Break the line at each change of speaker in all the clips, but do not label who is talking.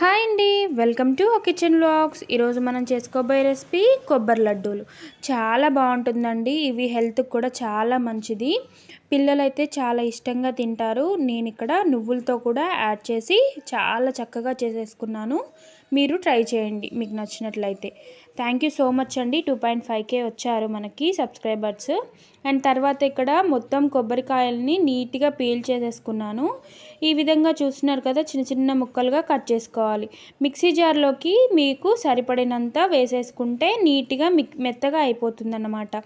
Hi అండి. Welcome to kitchen vlogs. ఈరోజు మనం చేసుకోబోయే రెసిపీ కొబ్బరి లడ్డూలు. చాలా బాగుంటుందండి. ఇవి హెల్త్కి కూడా చాలా మంచిది. పిల్లలైతే చాలా ఇష్టంగా తింటారు. నేను ఇక్కడ నువ్వులతో కూడా యాడ్ చేసి చాలా చక్కగా చేసేసుకున్నాను. మీరు ట్రై చేయండి. మీకు నచ్చినట్లయితే. థ్యాంక్ యూ సో మచ్ అండి. టూ పాయింట్ ఫైవ్ కే వచ్చారు మనకి సబ్స్క్రైబర్స్ అండ్ తర్వాత ఇక్కడ మొత్తం కొబ్బరికాయలని నీట్గా పీల్ చేసేసుకున్నాను. ఈ విధంగా చూస్తున్నారు కదా చిన్న చిన్న ముక్కలుగా కట్ చేసుకోవాలి. మిక్సీ జార్లోకి మీకు సరిపడినంత వేసేసుకుంటే నీట్గా మిక్ మెత్తగా అయిపోతుందన్నమాట.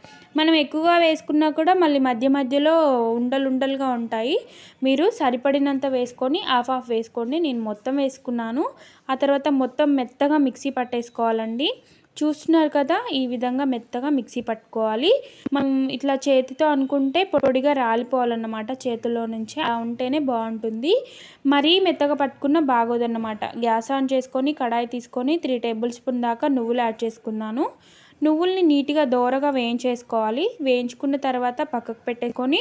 మనం ఎక్కువగా వేసుకున్నా కూడా మళ్ళీ మధ్య మధ్యలో ఉండలుండలుగా ఉంటాయి. మీరు సరిపడినంత వేసుకొని హాఫ్ హాఫ్ వేసుకోండి. నేను మొత్తం వేసుకున్నాను. ఆ తర్వాత మొత్తం మెత్తగా మిక్సీ పట్టేసుకోవాలండి. చూస్తున్నారు కదా ఈ విధంగా మెత్తగా మిక్సీ పట్టుకోవాలి. మనం ఇట్లా చేతితో అనుకుంటే పొడిగా రాలిపోవాలన్నమాట చేతిలో నుంచి. అలా ఉంటేనే బాగుంటుంది. మరీ మెత్తగా పట్టుకున్న బాగోదన్నమాట. గ్యాస్ ఆన్ చేసుకొని కడాయి తీసుకొని త్రీ టేబుల్ స్పూన్ దాకా నువ్వులు యాడ్ చేసుకున్నాను. నువ్వుల్ని నీట్గా దోరగా వేయించేసుకోవాలి. వేయించుకున్న తర్వాత పక్కకు పెట్టేసుకొని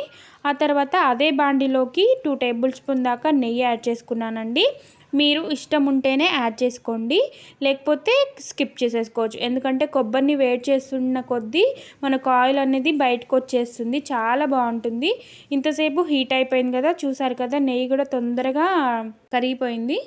ఆ తర్వాత అదే బాండిలోకి టూ టేబుల్ స్పూన్ దాకా నెయ్యి యాడ్ చేసుకున్నానండి. మీరు ఇష్టం ఉంటేనే యాడ్ చేసుకోండి. లేకపోతే స్కిప్ చేసేసుకోవచ్చు. ఎందుకంటే కొబ్బరిని వేడి చేస్తున్న కొద్దీ మనకు ఆయిల్ అనేది బయటకు వచ్చేస్తుంది. చాలా బాగుంటుంది. ఇంతసేపు హీట్ అయిపోయింది కదా చూసారు కదా నెయ్యి కూడా తొందరగా కరిగిపోయింది.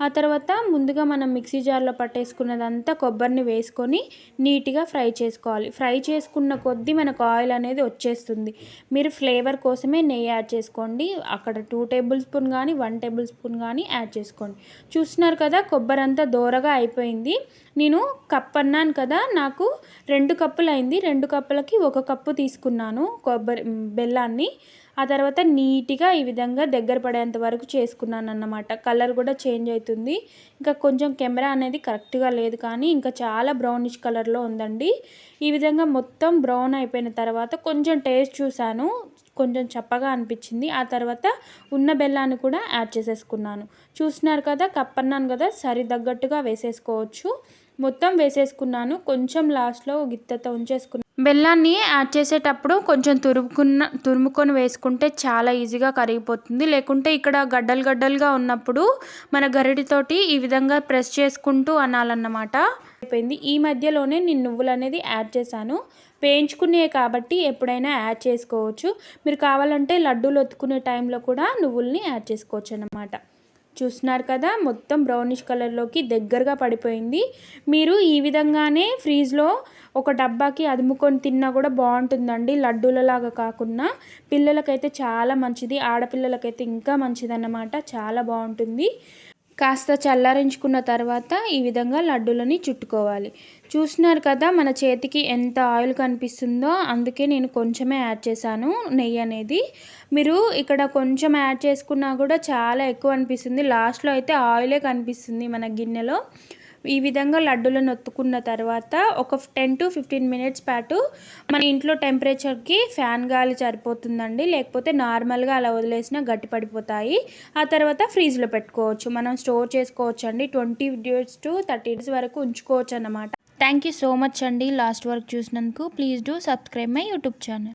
ఆ తర్వాత ముందుగా మనం మిక్సీ జార్లో పట్టేసుకున్నదంతా కొబ్బరిని వేసుకొని నీట్గా ఫ్రై చేసుకోవాలి. ఫ్రై చేసుకున్న కొద్దీ మనకు ఆయిల్ అనేది వచ్చేస్తుంది. మీరు ఫ్లేవర్ కోసమే నెయ్యి యాడ్ చేసుకోండి. అక్కడ టూ టేబుల్ స్పూన్ కానీ వన్ టేబుల్ స్పూన్ కానీ యాడ్ చేసుకోండి. చూస్తున్నారు కదా కొబ్బరి అంతా దోరగా అయిపోయింది. నేను కప్ అన్నాను కదా నాకు రెండు కప్పులు అయింది రెండు కప్పులకి ఒక కప్పు తీసుకున్నాను కొబ్బరి బెల్లాన్ని. ఆ తర్వాత నీట్గా ఈ విధంగా దగ్గర పడేంత వరకు చేసుకున్నాను అన్నమాట కలర్ కూడా చేంజ్ అవుతుంది ఇంకా కొంచెం కెమెరా అనేది కరెక్ట్గా లేదు కానీ ఇంకా చాలా బ్రౌనిష్ కలర్లో ఉందండి. ఈ విధంగా మొత్తం బ్రౌన్ అయిపోయిన తర్వాత కొంచెం టేస్ట్ చూశాను. కొంచెం చప్పగా అనిపించింది. ఆ తర్వాత ఉన్న బెల్లాన్ని కూడా యాడ్ చేసేసుకున్నాను. చూసినారు కదా కప్పన్నాను కదా సరి తగ్గట్టుగా వేసేసుకోవచ్చు. మొత్తం వేసేసుకున్నాను. కొంచెం లాస్ట్లో గిత్తతో ఉంచేసుకున్నాను బెల్లాన్ని యాడ్ చేసేటప్పుడు కొంచెం తురుముకున్న తురుముకొని వేసుకుంటే చాలా ఈజీగా కరిగిపోతుంది. లేకుంటే ఇక్కడ గడ్డలు గడ్డలుగా ఉన్నప్పుడు మన గరిటితోటి ఈ విధంగా ప్రెస్ చేసుకుంటూ అనాలన్నమాట. అయిపోయింది. ఈ మధ్యలోనే నేను నువ్వులు అనేది యాడ్ చేశాను. వేయించుకునే కాబట్టి ఎప్పుడైనా యాడ్ చేసుకోవచ్చు. మీరు కావాలంటే లడ్డూలు ఒత్తుకునే టైంలో కూడా నువ్వుల్ని యాడ్ చేసుకోవచ్చు అన్నమాట చూస్తున్నారు కదా మొత్తం బ్రౌనిష్ కలర్లోకి దగ్గరగా పడిపోయింది. మీరు ఈ విధంగానే ఫ్రీజ్లో ఒక డబ్బాకి అదుముకొని తిన్నా కూడా బాగుంటుందండి లడ్డూలలాగా కాకుండా పిల్లలకైతే చాలా మంచిది ఆడపిల్లలకైతే ఇంకా మంచిదన్నమాట చాలా బాగుంటుంది. కాస్త చల్లారించుకున్న తర్వాత ఈ విధంగా లడ్డూలని చుట్టుకోవాలి. చూస్తున్నారు కదా మన చేతికి ఎంత ఆయిల్ కనిపిస్తుందో అందుకే నేను కొంచెమే యాడ్ చేశాను నెయ్యి అనేది. మీరు ఇక్కడ కొంచెం యాడ్ చేసుకున్నా కూడా చాలా ఎక్కువ అనిపిస్తుంది. లాస్ట్లో అయితే ఆయిలే కనిపిస్తుంది మన గిన్నెలో. ఈ విధంగా లడ్డూలను ఒత్తుకున్న తర్వాత ఒక టెన్ టు ఫిఫ్టీన్ మినిట్స్ పాటు మన ఇంట్లో టెంపరేచర్కి ఫ్యాన్ గాలి సరిపోతుందండి. లేకపోతే నార్మల్గా అలా వదిలేసినా గట్టి పడిపోతాయి. ఆ తర్వాత ఫ్రీజ్లో పెట్టుకోవచ్చు. మనం స్టోర్ చేసుకోవచ్చు అండి twenty days to thirty days వరకు ఉంచుకోవచ్చు అన్నమాట థ్యాంక్ యూ సో మచ్ అండి. లాస్ట్ వరకు చూసినందుకు please do subscribe my YouTube channel.